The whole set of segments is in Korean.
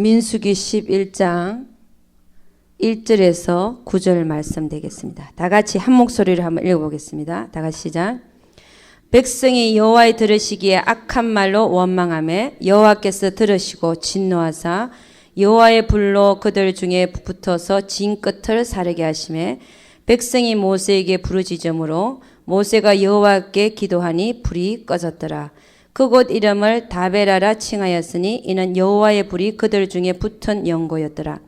민수기 11장 1절에서 9절 말씀 되겠습니다. 다 같이 한 목소리로 한번 읽어보겠습니다. 다 같이 시작. 백성이 여호와의 들으시기에 악한 말로 원망함에 여호와께서 들으시고 진노하사 여호와의 불로 그들 중에 붙어서 진 끝을 사르게 하심에 백성이 모세에게 부르짖음으로 모세가 여호와께 기도하니 불이 꺼졌더라. 그곳 이름을 다베라라 칭하였으니 이는 여호와의 불이 그들 중에 붙은 연고였더라.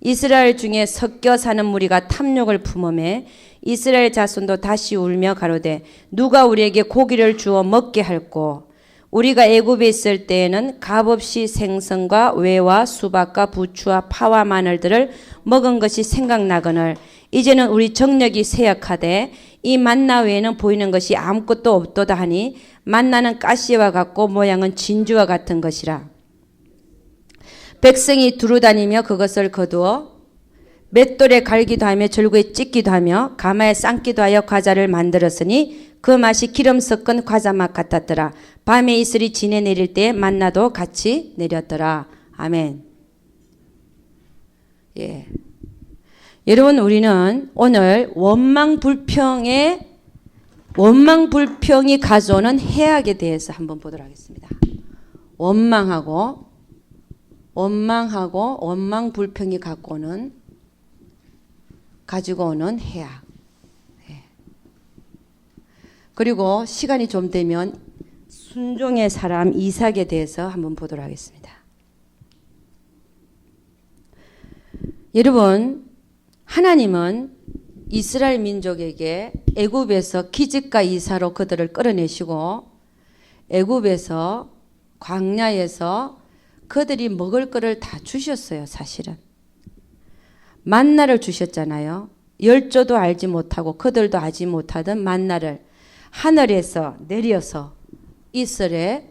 이스라엘 중에 섞여 사는 무리가 탐욕을 품음에 이스라엘 자손도 다시 울며 가로되 누가 우리에게 고기를 주어 먹게 할꼬 우리가 애굽에 있을 때에는 값없이 생선과 외와 수박과 부추와 파와 마늘들을 먹은 것이 생각나거늘 이제는 우리 정력이 쇠약하되 이 만나 외에는 보이는 것이 아무것도 없도다 하니 만나는 가시와 같고 모양은 진주와 같은 것이라 백성이 두루 다니며 그것을 거두어 맷돌에 갈기도 하며 절구에 찢기도 하며 가마에 삶기도 하여 과자를 만들었으니 그 맛이 기름 섞은 과자 맛 같았더라. 밤에 이슬이 지내 내릴 때 만나도 같이 내렸더라. 아멘. 예. 여러분 우리는 오늘 원망 불평의 원망 불평이 가져오는 해악에 대해서 한번 보도록 하겠습니다. 원망하고 원망하고 원망 불평이 갖고 오는 가지고 오는 해악. 예. 그리고 시간이 좀 되면 순종의 사람 이삭에 대해서 한번 보도록 하겠습니다. 여러분 하나님은 이스라엘 민족에게 애굽에서 기집과 이사로 그들을 끌어내시고 애굽에서 광야에서 그들이 먹을 거를 다 주셨어요, 사실은. 만나를 주셨잖아요. 열조도 알지 못하고 그들도 알지 못하던 만나를 하늘에서 내려서 이슬의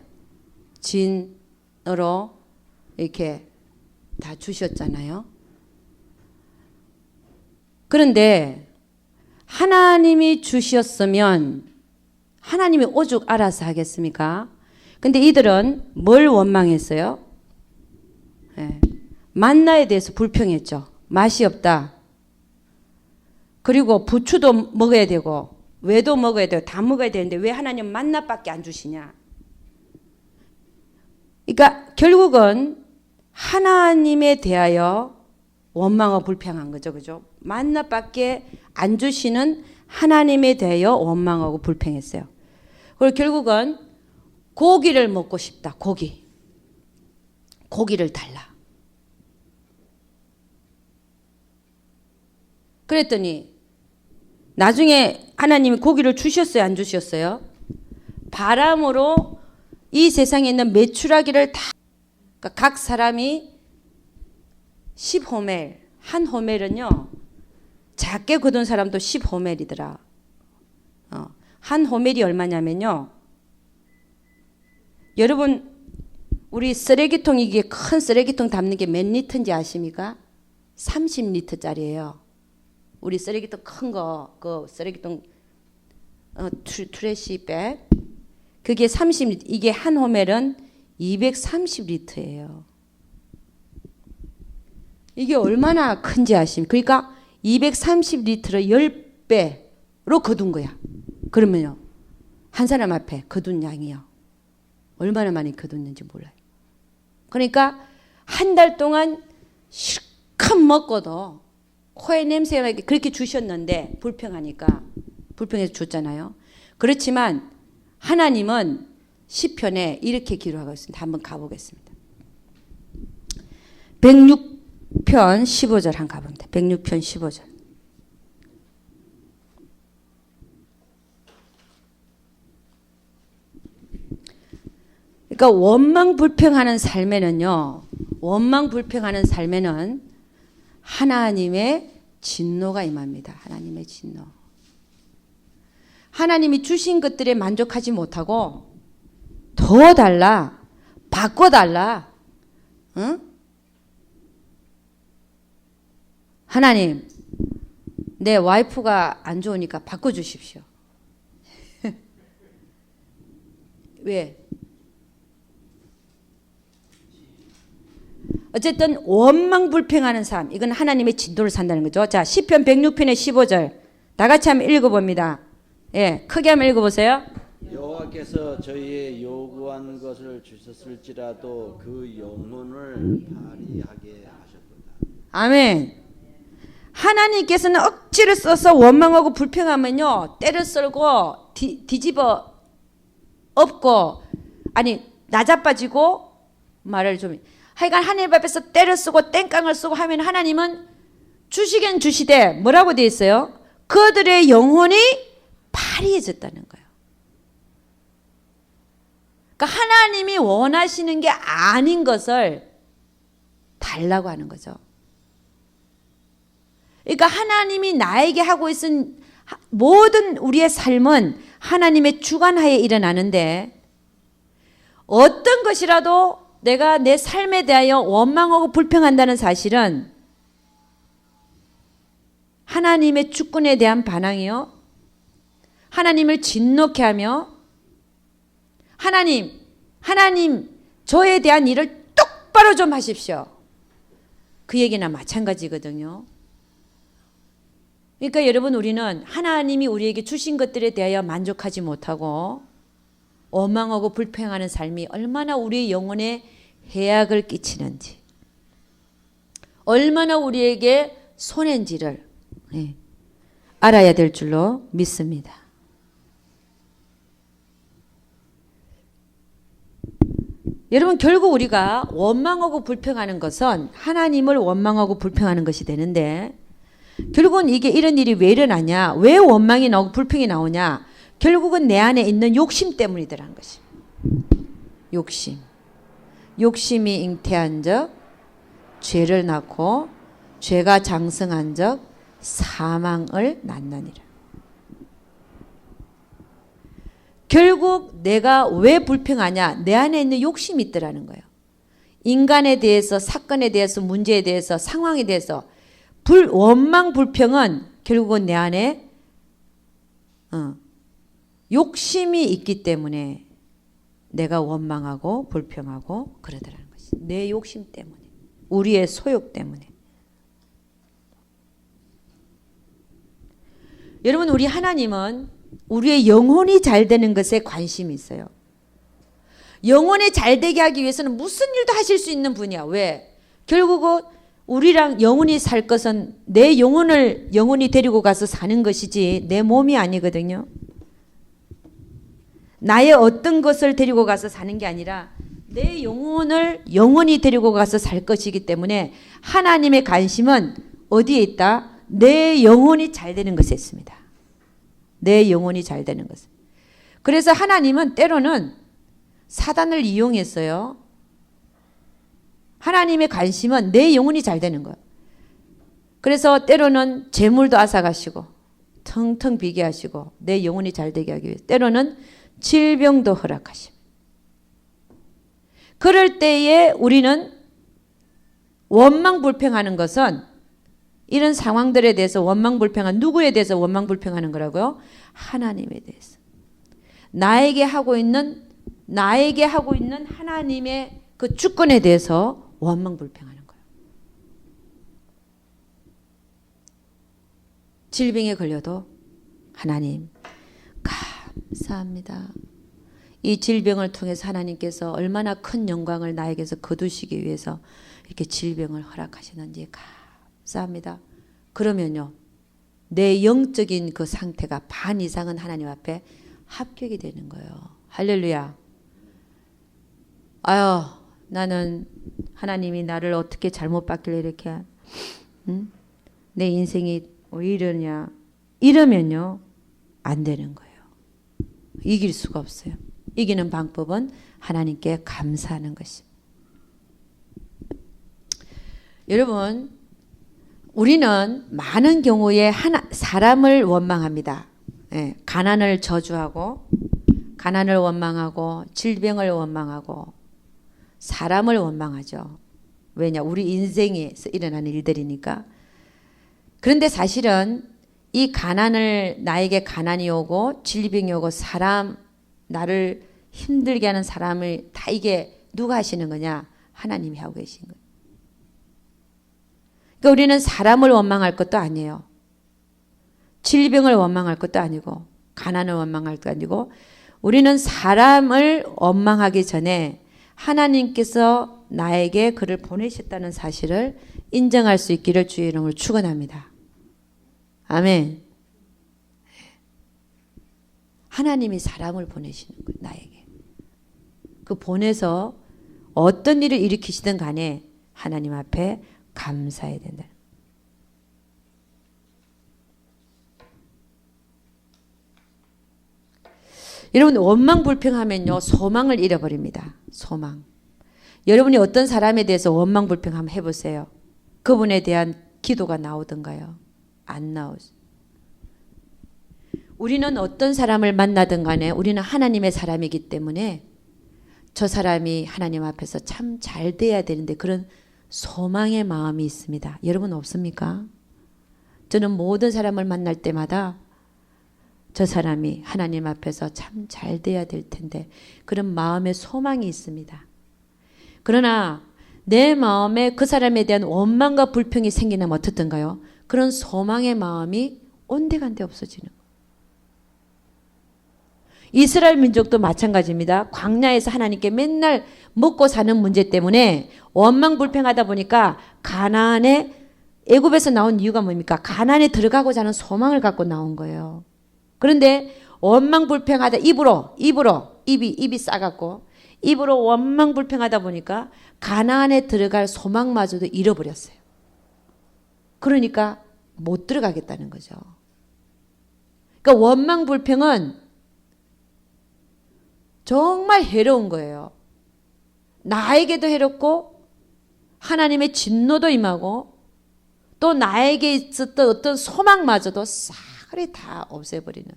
진으로 이렇게 다 주셨잖아요. 그런데 하나님이 주셨으면 하나님이 오죽 알아서 하겠습니까? 근데 이들은 뭘 원망했어요? 네. 만나에 대해서 불평했죠. 맛이 없다. 그리고 부추도 먹어야 되고 왜도 먹어야 되고 다 먹어야 되는데 왜 하나님 만나밖에 안 주시냐? 그러니까 결국은 하나님에 대하여 원망하고 불평한 거죠. 그죠? 만나밖에 안 주시는 하나님에 대하여 원망하고 불평했어요. 그리고 결국은 고기를 먹고 싶다. 고기. 고기를 달라. 그랬더니 나중에 하나님이 고기를 주셨어요? 안 주셨어요? 바람으로 이 세상에 있는 메추라기를 다, 그러니까 각 사람이 10호멜, 한 호멜은요, 작게 거둔 사람도 10호멜이더라. 어, 한 호멜이 얼마냐면요, 여러분, 우리 쓰레기통 이게 큰 쓰레기통 담는 게 몇 리터인지 아십니까? 30리터짜리예요. 우리 쓰레기통 큰 거, 그 쓰레기통 어, 트레시백 그게 30리터. 이게 한 호멜은 230리터예요. 이게 얼마나 큰지 아십니까? 그러니까 230리터를 10배로 거둔 거야. 그러면요. 한 사람 앞에 거둔 양이요. 얼마나 많이 거뒀는지 몰라요. 그러니까 한 달 동안 실컷 먹고도 코에 냄새가 나게 그렇게 주셨는데 불평하니까 불평해서 줬잖아요. 그렇지만 하나님은 시편에 이렇게 기록하고 있습니다. 한번 가보겠습니다. 106 편 15절 한 가봅니다. 106편 15절. 그러니까 원망 불평하는 삶에는요. 원망 불평하는 삶에는 하나님의 진노가 임합니다. 하나님의 진노. 하나님이 주신 것들에 만족하지 못하고 더 달라, 바꿔 달라. 응? 하나님, 내 와이프가 안 좋으니까 바꿔주십시오. 왜? 어쨌든 원망 불평하는 삶 이건 하나님의 진도를 산다는 거죠. 자 시편 106편의 15절 다 같이 한번 읽어 봅니다. 예, 크게 한번 읽어 보세요. 여호와께서 저희의 요구한 것을 주셨을지라도 그 영혼을 발휘하게 하셨도다. 아멘. 하나님께서는 억지를 써서 원망하고 불평하면요 때를 썰고 뒤, 뒤집어 엎고 아니 나자빠지고 말을 좀 하여간 하나님 앞에서 때를 쓰고 땡깡을 쓰고 하면 하나님은 주시긴 주시되 뭐라고 돼 있어요? 그들의 영혼이 파리해졌다는 거예요. 그러니까 하나님이 원하시는 게 아닌 것을 달라고 하는 거죠. 그러니까 하나님이 나에게 하고 있은 모든 우리의 삶은 하나님의 주관하에 일어나는데 어떤 것이라도 내가 내 삶에 대하여 원망하고 불평한다는 사실은 하나님의 주권에 대한 반항이요. 하나님을 진노케 하며 하나님, 하나님 저에 대한 일을 똑바로 좀 하십시오. 그 얘기나 마찬가지거든요. 그러니까 여러분 우리는 하나님이 우리에게 주신 것들에 대하여 만족하지 못하고 원망하고 불평하는 삶이 얼마나 우리의 영혼에 해악을 끼치는지 얼마나 우리에게 손해인지를 네, 알아야 될 줄로 믿습니다. 여러분 결국 우리가 원망하고 불평하는 것은 하나님을 원망하고 불평하는 것이 되는데 결국은 이게 이런 일이 왜 일어나냐? 왜 원망이 나오고 불평이 나오냐? 결국은 내 안에 있는 욕심 때문이더라는 것이. 욕심. 욕심이 잉태한 적 죄를 낳고 죄가 장성한 적 사망을 낳느니라. 결국 내가 왜 불평하냐? 내 안에 있는 욕심이 있더라는 거예요. 인간에 대해서, 사건에 대해서, 문제에 대해서, 상황에 대해서 불, 원망, 불평은 결국은 내 안에 어, 욕심이 있기 때문에 내가 원망하고 불평하고 그러더라는 것이. 내 욕심 때문에. 우리의 소욕 때문에. 여러분, 우리 하나님은 우리의 영혼이 잘 되는 것에 관심이 있어요. 영혼이 잘 되게 하기 위해서는 무슨 일도 하실 수 있는 분이야. 왜? 결국은 우리랑 영혼이 살 것은 내 영혼을 영혼이 데리고 가서 사는 것이지 내 몸이 아니거든요. 나의 어떤 것을 데리고 가서 사는 게 아니라 내 영혼을 영혼이 데리고 가서 살 것이기 때문에 하나님의 관심은 어디에 있다? 내 영혼이 잘 되는 것에 있습니다. 내 영혼이 잘 되는 것. 그래서 하나님은 때로는 사단을 이용했어요. 하나님의 관심은 내 영혼이 잘 되는 거예요. 그래서 때로는 재물도 앗아가시고 텅텅 비게 하시고 내 영혼이 잘 되게 하기 위해서 때로는 질병도 허락하십니다. 그럴 때에 우리는 원망 불평하는 것은 이런 상황들에 대해서 원망 불평한 누구에 대해서 원망 불평하는 거라고요? 하나님에 대해서. 나에게 하고 있는 나에게 하고 있는 하나님의 그 주권에 대해서 원망 불평하는 거예요. 질병에 걸려도 하나님 감사합니다. 이 질병을 통해서 하나님께서 얼마나 큰 영광을 나에게서 거두시기 위해서 이렇게 질병을 허락하시는지 감사합니다. 그러면요. 내 영적인 그 상태가 반 이상은 하나님 앞에 합격이 되는 거예요. 할렐루야. 아유, 나는 하나님이 나를 어떻게 잘못 봤길래 이렇게 응? 내 인생이 왜 이러냐 이러면요 안 되는 거예요. 이길 수가 없어요. 이기는 방법은 하나님께 감사하는 것입니다. 여러분 우리는 많은 경우에 하나, 사람을 원망합니다. 예, 가난을 저주하고 가난을 원망하고 질병을 원망하고 사람을 원망하죠. 왜냐? 우리 인생에서 일어나는 일들이니까. 그런데 사실은 이 가난을 나에게 가난이 오고 질병이 오고 사람 나를 힘들게 하는 사람을 다 이게 누가 하시는 거냐? 하나님이 하고 계신 거예요. 그러니까 우리는 사람을 원망할 것도 아니에요. 질병을 원망할 것도 아니고 가난을 원망할 것도 아니고 우리는 사람을 원망하기 전에 하나님께서 나에게 그를 보내셨다는 사실을 인정할 수 있기를 주의 이름으로 축원합니다. 아멘. 하나님이 사람을 보내시는 거예요, 나에게. 그 보내서 어떤 일을 일으키시든 간에 하나님 앞에 감사해야 된다. 여러분 원망 불평하면요 소망을 잃어버립니다. 소망. 여러분이 어떤 사람에 대해서 원망 불평 한번 해보세요. 그분에 대한 기도가 나오던가요? 안 나오죠. 우리는 어떤 사람을 만나든 간에 우리는 하나님의 사람이기 때문에 저 사람이 하나님 앞에서 참 잘 돼야 되는데 그런 소망의 마음이 있습니다. 여러분 없습니까? 저는 모든 사람을 만날 때마다 저 사람이 하나님 앞에서 참 잘 돼야 될 텐데 그런 마음의 소망이 있습니다. 그러나 내 마음에 그 사람에 대한 원망과 불평이 생기면 어떻던가요? 그런 소망의 마음이 온데간데 없어지는. 이스라엘 민족도 마찬가지입니다. 광야에서 하나님께 맨날 먹고 사는 문제 때문에 원망 불평하다 보니까 가나안에 애굽에서 나온 이유가 뭡니까? 가나안에 들어가고자 하는 소망을 갖고 나온 거예요. 그런데 원망 불평하다 입으로 입으로 입이 입이 싸갖고 입으로 원망 불평하다 보니까 가나안에 들어갈 소망마저도 잃어버렸어요. 그러니까 못 들어가겠다는 거죠. 그러니까 원망 불평은 정말 해로운 거예요. 나에게도 해롭고 하나님의 진노도 임하고 또 나에게 있었던 어떤 소망마저도 싹 이다 없애버리는.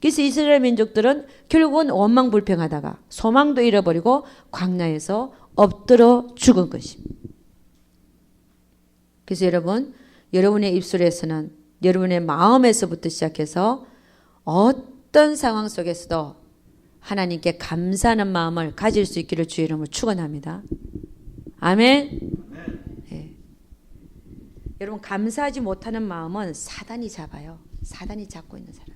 그래서 이스라엘 민족들은 결국은 원망 불평하다가 소망도 잃어버리고 광야에서 엎드려 죽은 것입니다. 그래서 여러분, 여러분의 입술에서는 여러분의 마음에서부터 시작해서 어떤 상황 속에서도 하나님께 감사하는 마음을 가질 수 있기를 주의 이름으로 축원합니다. 아멘. 네. 여러분 감사하지 못하는 마음은 사단이 잡아요. 사단이 잡고 있는 사람.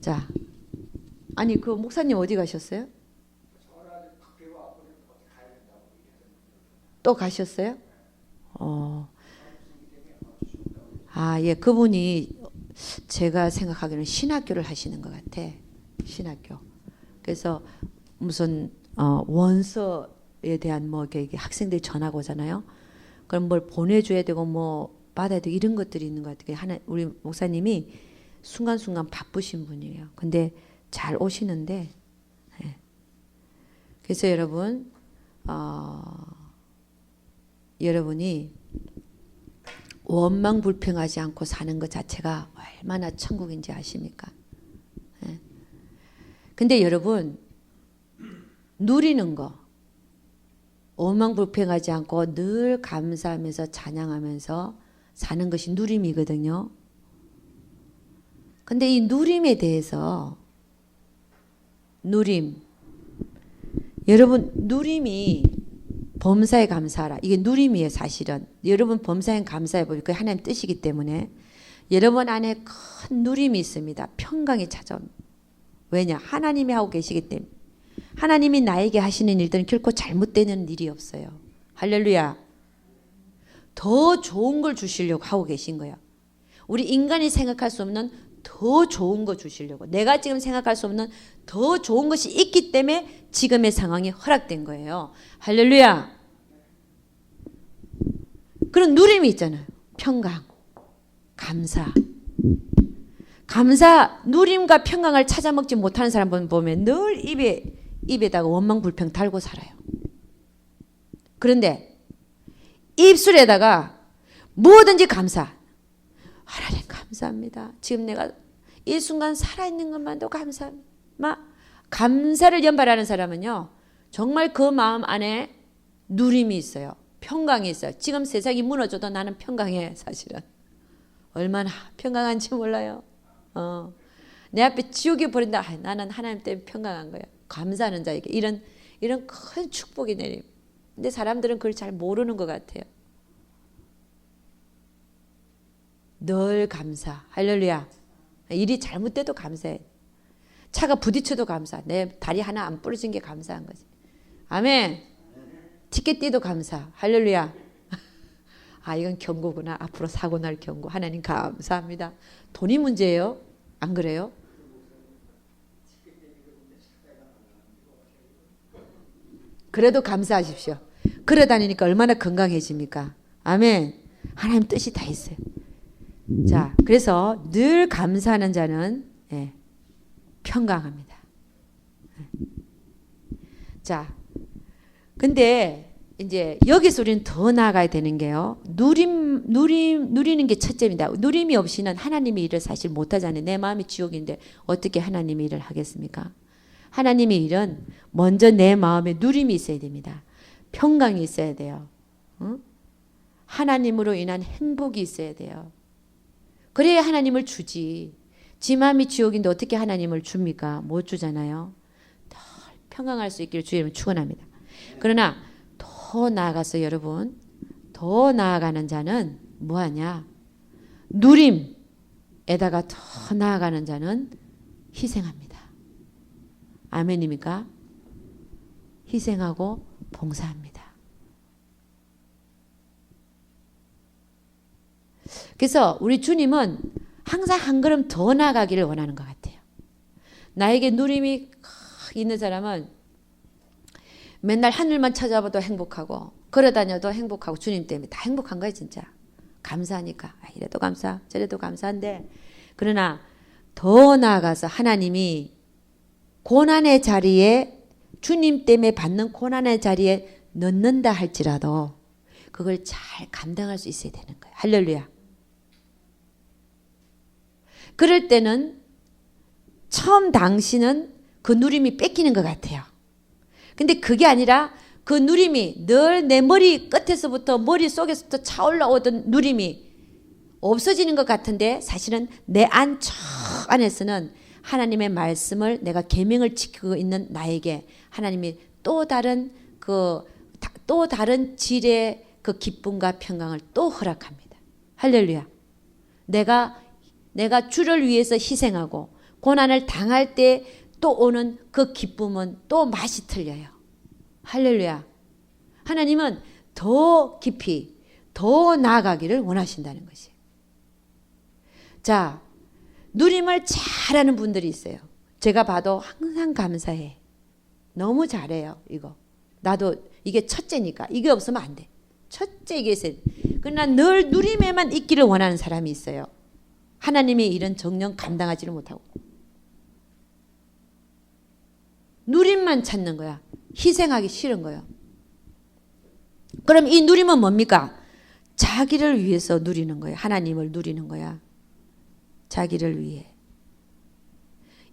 자, 아니 그 목사님 어디 가셨어요? 또 가셨어요? 어. 아, 예, 그분이 제가 생각하기로는 신학교를 하시는 것 같아. 신학교. 그래서 무슨 어, 원서에 대한 뭐 이렇게 학생들이 전하고 오잖아요. 그럼 뭘 보내줘야 되고 뭐 되고 이런 것들이 있는 것 같아요. 하나 우리 목사님이 순간순간 바쁘신 분이에요. 근데 잘 오시는데 예. 그래서 여러분 어, 여러분이 원망 불평하지 않고 사는 것 자체가 얼마나 천국인지 아십니까? 예. 근데 여러분 누리는 거 원망 불평하지 않고 늘 감사하면서 찬양하면서 사는 것이 누림이거든요. 근데 이 누림에 대해서 누림 여러분 누림이 범사에 감사하라. 이게 누림이에요, 사실은. 여러분 범사에 감사해 보니까 하나님 뜻이기 때문에 여러분 안에 큰 누림이 있습니다. 평강이 찾아옵니다. 왜냐? 하나님이 하고 계시기 때문에. 하나님이 나에게 하시는 일들은 결코 잘못되는 일이 없어요. 할렐루야. 더 좋은 걸 주시려고 하고 계신 거예요. 우리 인간이 생각할 수 없는 더 좋은 거 주시려고. 내가 지금 생각할 수 없는 더 좋은 것이 있기 때문에 지금의 상황이 허락된 거예요. 할렐루야. 그런 누림이 있잖아요. 평강, 감사. 감사, 누림과 평강을 찾아먹지 못하는 사람 보면 늘 입에, 입에다가 원망, 불평 달고 살아요. 그런데 입술에다가 뭐든지 감사. 하나님 감사합니다. 지금 내가 이 순간 살아있는 것만도 감사합니다. 막 감사를 연발하는 사람은요. 정말 그 마음 안에 누림이 있어요. 평강이 있어요. 지금 세상이 무너져도 나는 평강해 사실은. 얼마나 평강한지 몰라요. 어. 내 앞에 지옥이 버린다. 나는 하나님 때문에 평강한 거야. 감사하는 자에게 이런 이런 큰 축복이 내림. 근데 사람들은 그걸 잘 모르는 것 같아요. 늘 감사. 할렐루야. 일이 잘못돼도 감사해. 차가 부딪혀도 감사. 내 다리 하나 안 부러진 게 감사한 거지. 아멘. 티켓 띠도 감사. 할렐루야. 아, 이건 경고구나. 앞으로 사고 날 경고. 하나님 감사합니다. 돈이 문제예요? 안 그래요? 그래도 감사하십시오. 걸어 다니니까 얼마나 건강해집니까? 아멘. 하나님 뜻이 다 있어요. 자, 그래서 늘 감사하는 자는 예, 평강합니다. 예. 자, 근데 이제 여기서 우리는 더 나아가야 되는 게요. 누림, 누림, 누리는 게 첫째입니다. 누림이 없이는 하나님의 일을 사실 못하잖아요. 내 마음이 지옥인데 어떻게 하나님의 일을 하겠습니까? 하나님의 일은 먼저 내 마음에 누림이 있어야 됩니다. 평강이 있어야 돼요. 응? 하나님으로 인한 행복이 있어야 돼요. 그래야 하나님을 주지. 지 마음이 지옥인데 어떻게 하나님을 줍니까? 못 주잖아요. 더 평강할 수 있기를 이름 축원합니다. 그러나 더 나아가서 여러분 더 나아가는 자는 뭐하냐? 누림에다가 더 나아가는 자는 희생합니다. 아멘입니까? 희생하고 봉사합니다. 그래서 우리 주님은 항상 한 걸음 더 나아가기를 원하는 것 같아요. 나에게 누림이 있는 사람은 맨날 하늘만 찾아봐도 행복하고 걸어다녀도 행복하고 주님 때문에 다 행복한 거예요 진짜. 감사하니까 아, 이래도 감사 저래도 감사한데 그러나 더 나아가서 하나님이 고난의 자리에 주님 때문에 받는 고난의 자리에 넣는다 할지라도 그걸 잘 감당할 수 있어야 되는 거예요. 할렐루야. 그럴 때는 처음 당시는 그 누림이 뺏기는 것 같아요. 근데 그게 아니라 그 누림이 늘 내 머리 끝에서부터 머릿속에서부터 차올라오던 누림이 없어지는 것 같은데 사실은 내 안 저 안에서는 하나님의 말씀을 내가 계명을 지키고 있는 나에게 하나님이 또 다른 그 또 다른 질의 그 기쁨과 평강을 또 허락합니다. 할렐루야. 내가 내가 주를 위해서 희생하고 고난을 당할 때 또 오는 그 기쁨은 또 맛이 틀려요. 할렐루야. 하나님은 더 깊이 더 나아가기를 원하신다는 것이에요. 자, 누림을 잘하는 분들이 있어요. 제가 봐도 항상 감사해. 너무 잘해요, 이거. 나도 이게 첫째니까. 이게 없으면 안 돼. 첫째 이게 있어야 돼. 그러나 늘 누림에만 있기를 원하는 사람이 있어요. 하나님의 일은 정령 감당하지를 못하고. 누림만 찾는 거야. 희생하기 싫은 거예요. 그럼 이 누림은 뭡니까? 자기를 위해서 누리는 거예요. 하나님을 누리는 거야. 자기를 위해.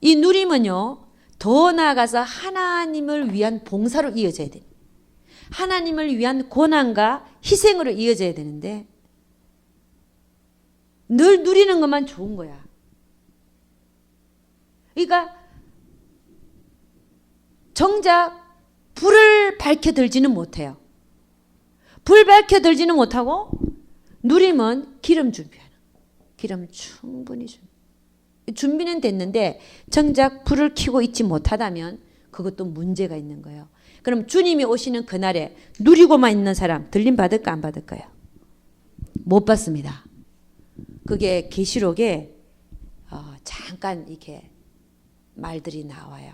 이 누림은요, 더 나아가서 하나님을 위한 봉사로 이어져야 돼. 하나님을 위한 고난과 희생으로 이어져야 되는데, 늘 누리는 것만 좋은 거야. 그러니까, 정작 불을 밝혀들지는 못해요. 불 밝혀들지는 못하고, 누림은 기름 준비하는 기름 충분히 준 준비는 됐는데 정작 불을 켜고 있지 못하다면 그것도 문제가 있는 거예요. 그럼 주님이 오시는 그날에 누리고만 있는 사람 들림 받을까 안 받을까요? 못 받습니다. 그게 계시록에 어, 잠깐 이렇게 말들이 나와요.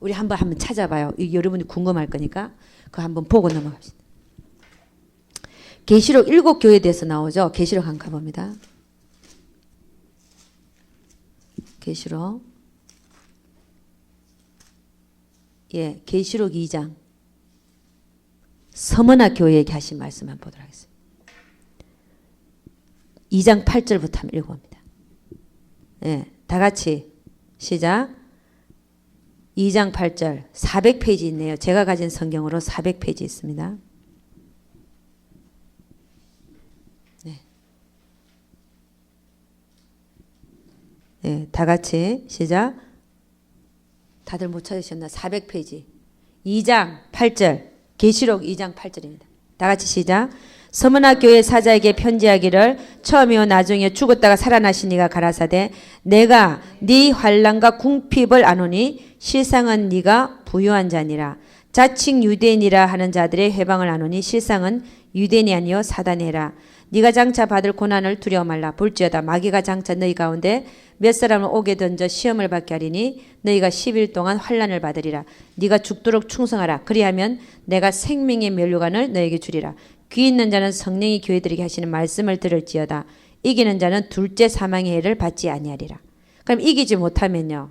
우리 한번 한번 찾아봐요. 여러분이 궁금할 거니까 그 한번 보고 넘어갑시다. 계시록 일곱 교회에 대해서 나오죠. 계시록 한 가봅니다. 계시록 예, 계시록 2장 서머나 교회에게 하신 말씀 한번 보도록 하겠습니다. 2장 8절부터 한번 읽어봅니다. 예, 다 같이 시작. 2장 8절 400페이지 있네요. 제가 가진 성경으로 400페이지 있습니다. 네, 다 같이 시작. 다들 못 찾으셨나? 400페이지. 2장 8절 계시록 2장 8절입니다. 다 같이 시작. 서문학 교회 사자에게 편지하기를 처음이요 나중에 죽었다가 살아나신 이가 가라사대 내가 네 환란과 궁핍을 아노니 실상은 네가 부유한 자니라 자칭 유대인이라 하는 자들의 회방을 아노니 실상은 유대인이 아니요 사단이라 네가 장차 받을 고난을 두려워 말라. 볼지어다. 마귀가 장차 너희 가운데 몇 사람을 오게 던져 시험을 받게 하리니 너희가 10일 동안 환란을 받으리라. 네가 죽도록 충성하라. 그리하면 내가 생명의 면류관을 너에게 주리라. 귀 있는 자는 성령이 교회들에게 하시는 말씀을 들을지어다. 이기는 자는 둘째 사망의 해를 받지 아니하리라. 그럼 이기지 못하면요?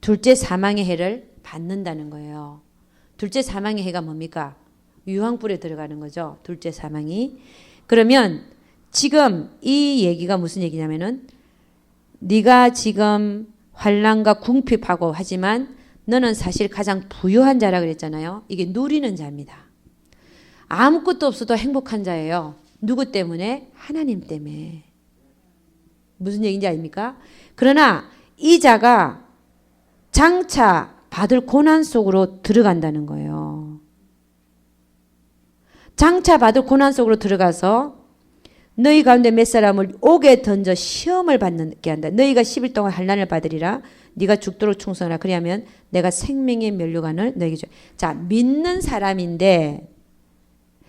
둘째 사망의 해를 받는다는 거예요. 둘째 사망의 해가 뭡니까? 유황불에 들어가는 거죠. 둘째 사망이 그러면 지금 이 얘기가 무슨 얘기냐면은 네가 지금 환란과 궁핍하고 하지만 너는 사실 가장 부유한 자라 그랬잖아요. 이게 누리는 자입니다. 아무것도 없어도 행복한 자예요. 누구 때문에? 하나님 때문에. 무슨 얘기인지 아닙니까? 그러나 이 자가 장차 받을 고난 속으로 들어간다는 거예요. 장차 받을 고난 속으로 들어가서 너희 가운데 몇 사람을 옥에 던져 시험을 받게 한다. 너희가 10일 동안 환란을 받으리라. 네가 죽도록 충성하라. 그리하면 내가 생명의 면류관을 너에게 줘. 자, 믿는 사람인데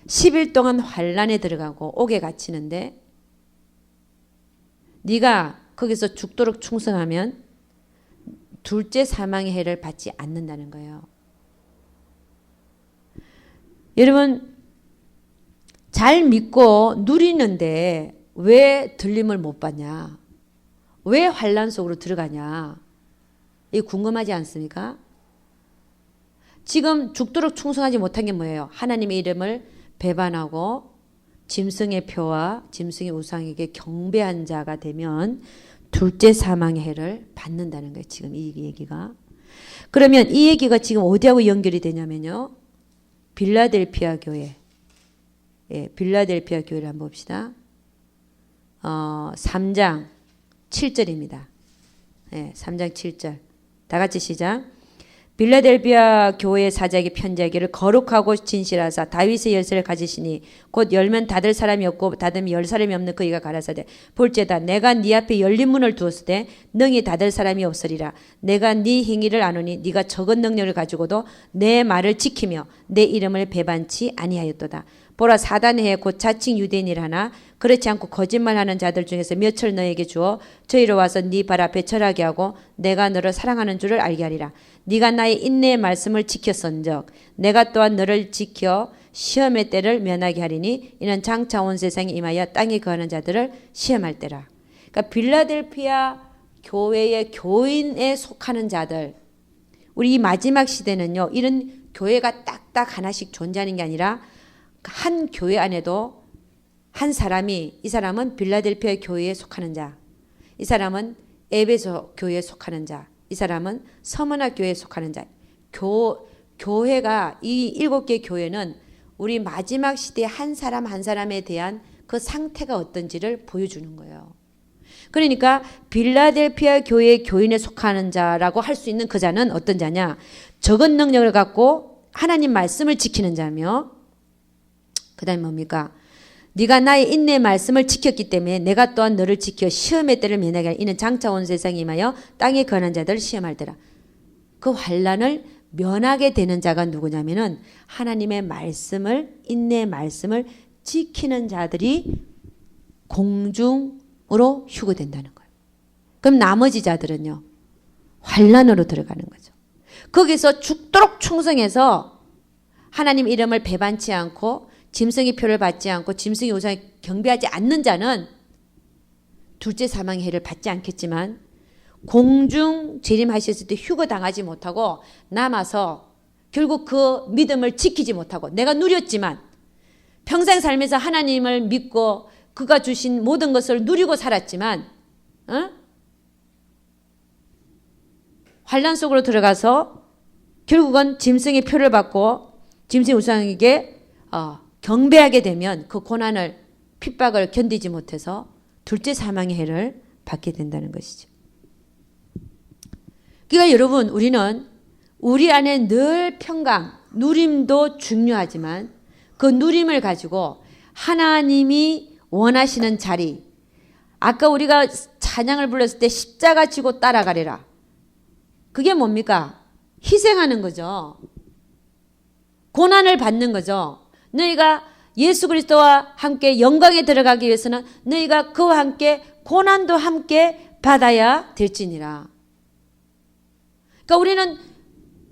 10일 동안 환란에 들어가고 옥에 갇히는데 네가 거기서 죽도록 충성하면 둘째 사망의 해를 받지 않는다는 거예요. 여러분 잘 믿고 누리는데 왜 들림을 못 받냐? 왜 환란 속으로 들어가냐? 이 궁금하지 않습니까? 지금 죽도록 충성하지 못한 게 뭐예요? 하나님의 이름을 배반하고 짐승의 표와 짐승의 우상에게 경배한 자가 되면 둘째 사망의 해를 받는다는 거예요. 지금 이 얘기가. 그러면 이 얘기가 지금 어디하고 연결이 되냐면요. 빌라델피아 교회. 예, 빌라델피아 교회를 한번 봅시다. 어, 3장 7절입니다. 예, 3장 7절. 다 같이 시작. 빌라델비아 교회 사자에게 편지하기를 거룩하고 진실하사 다윗의 열쇠를 가지시니 곧 열면 닫을 사람이 없고 닫으면 열 사람이 없는 그이가 가라사대 볼지다 내가 네 앞에 열린 문을 두었을 때 능히 닫을 사람이 없으리라 내가 네 행위를 아노니 네가 적은 능력을 가지고도 내 말을 지키며 내 이름을 배반치 아니하였도다 보라 사단의 해곧 자칭 유대인이라 하나 그렇지 않고 거짓말하는 자들 중에서 몇을 너에게 주어 저희로 와서 네 발 앞에 절하게 하고 내가 너를 사랑하는 줄을 알게 하리라. 네가 나의 인내의 말씀을 지켰은적 내가 또한 너를 지켜 시험의 때를 면하게 하리니 이는 장차 온 세상에 임하여 땅에 거하는 자들을 시험할 때라. 그러니까 빌라델피아 교회의 교인에 속하는 자들 우리 이 마지막 시대는요 이런 교회가 딱딱 하나씩 존재하는 게 아니라 한 교회 안에도 한 사람이 이 사람은 빌라델피아 교회에 속하는 자, 이 사람은 에베소 교회에 속하는 자, 이 사람은 서문학 교회에 속하는 자. 교 교회가 이 일곱 개 교회는 우리 마지막 시대 한 사람 한 사람에 대한 그 상태가 어떤지를 보여주는 거예요. 그러니까 빌라델피아 교회 교인에 속하는 자라고 할 수 있는 그 자는 어떤 자냐? 적은 능력을 갖고 하나님 말씀을 지키는 자며 그다음에 뭡니까? 네가 나의 인내 말씀을 지켰기 때문에 내가 또한 너를 지켜 시험의 때를 면하게 하리. 이는 장차 온 세상에 임하여 땅에 거하는 자들을 시험할 때라. 그 환란을 면하게 되는 자가 누구냐면은 하나님의 말씀을 인내 말씀을 지키는 자들이 공중으로 휴거된다는 거예요. 그럼 나머지 자들은요. 환란으로 들어가는 거죠. 거기서 죽도록 충성해서 하나님 이름을 배반치 않고 짐승의 표를 받지 않고 짐승의 우상에 경배하지 않는 자는 둘째 사망의 해를 받지 않겠지만 공중 재림하셨을 때 휴거 당하지 못하고 남아서 결국 그 믿음을 지키지 못하고 내가 누렸지만 평생 살면서 하나님을 믿고 그가 주신 모든 것을 누리고 살았지만 어? 환란 속으로 들어가서 결국은 짐승의 표를 받고 짐승 우상에게 어, 경배하게 되면 그 고난을 핍박을 견디지 못해서 둘째 사망의 해를 받게 된다는 것이죠. 그러니까 여러분 우리는 우리 안에 늘 평강, 누림도 중요하지만 그 누림을 가지고 하나님이 원하시는 자리. 아까 우리가 찬양을 불렀을 때 십자가 지고 따라가리라. 그게 뭡니까? 희생하는 거죠. 고난을 받는 거죠. 너희가 예수 그리스도와 함께 영광에 들어가기 위해서는 너희가 그와 함께 고난도 함께 받아야 될지니라. 그러니까 우리는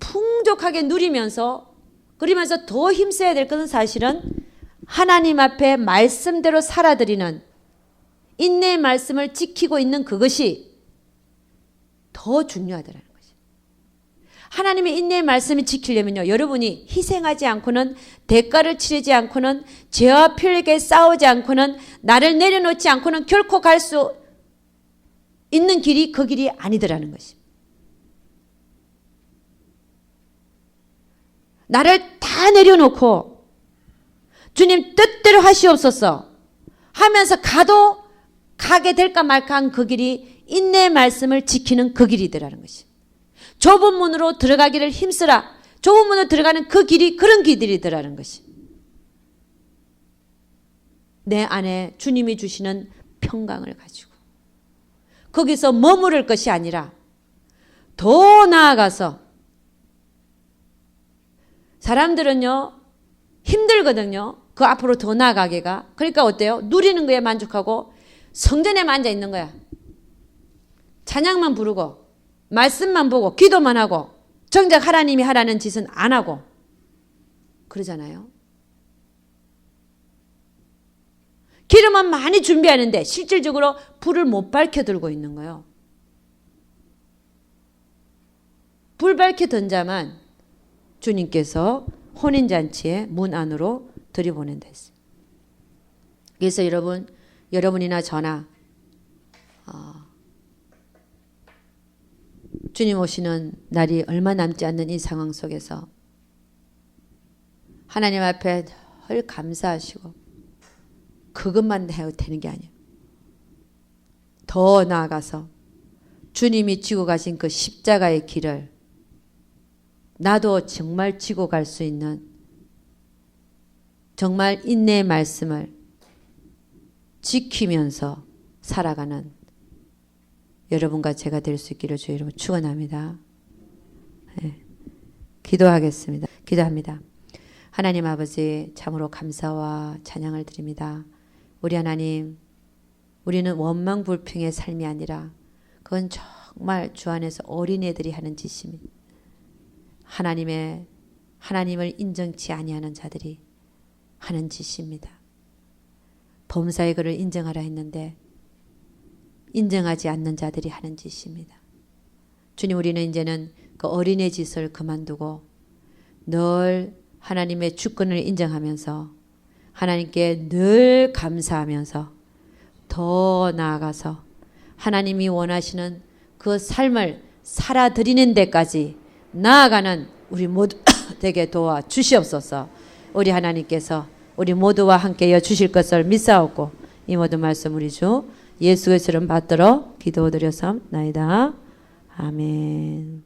풍족하게 누리면서 그러면서 더 힘써야 될 것은 사실은 하나님 앞에 말씀대로 살아드리는 인내의 말씀을 지키고 있는 그것이 더 중요하더라는 거죠. 하나님의 인내의 말씀을 지키려면요. 여러분이 희생하지 않고는 대가를 치르지 않고는 죄와 필에게 싸우지 않고는 나를 내려놓지 않고는 결코 갈 수 있는 길이 그 길이 아니더라는 것입니다. 나를 다 내려놓고 주님 뜻대로 하시옵소서 하면서 가도 가게 될까 말까 한 그 길이 인내의 말씀을 지키는 그 길이더라는 것이. 좁은 문으로 들어가기를 힘쓰라. 좁은 문으로 들어가는 그 길이 그런 길이더라는 것이. 내 안에 주님이 주시는 평강을 가지고 거기서 머무를 것이 아니라 더 나아가서 사람들은요 힘들거든요. 그 앞으로 더 나아가기가. 그러니까 어때요? 누리는 거에 만족하고 성전에만 앉아 있는 거야. 찬양만 부르고 말씀만 보고 기도만 하고 정작 하나님이 하라는 짓은 안 하고 그러잖아요. 기름은 많이 준비하는데 실질적으로 불을 못 밝혀 들고 있는 거예요. 불 밝혀 자만 주님께서 혼인잔치의 문 안으로 들이보낸다 했어요. 그래서 여러분, 여러분이나 저나 어, 주님 오시는 날이 얼마 남지 않는 이 상황 속에서 하나님 앞에 늘 감사하시고 그것만 해도 되는 게 아니에요. 더 나아가서 주님이 지고 가신 그 십자가의 길을 나도 정말 지고 갈 수 있는 정말 인내의 말씀을 지키면서 살아가는 여러분과 제가 될 수 있기를 주 이름으로 축원합니다. 네. 기도하겠습니다. 기도합니다. 하나님 아버지 참으로 감사와 찬양을 드립니다. 우리 하나님 우리는 원망 불평의 삶이 아니라 그건 정말 주 안에서 어린애들이 하는 짓입니다. 하나님의 하나님을 인정치 아니하는 자들이 하는 짓입니다. 범사의 그를 인정하라 했는데 인정하지 않는 자들이 하는 짓입니다. 주님 우리는 이제는 그 어린애 짓을 그만두고 늘 하나님의 주권을 인정하면서 하나님께 늘 감사하면서 더 나아가서 하나님이 원하시는 그 삶을 살아드리는 데까지 나아가는 우리 모두 되게 도와 주시옵소서. 우리 하나님께서 우리 모두와 함께 여 주실 것을 믿사옵고 이 모든 말씀 우리 주 예수 그리스도를 받들어 기도드려서 나이다. 아멘.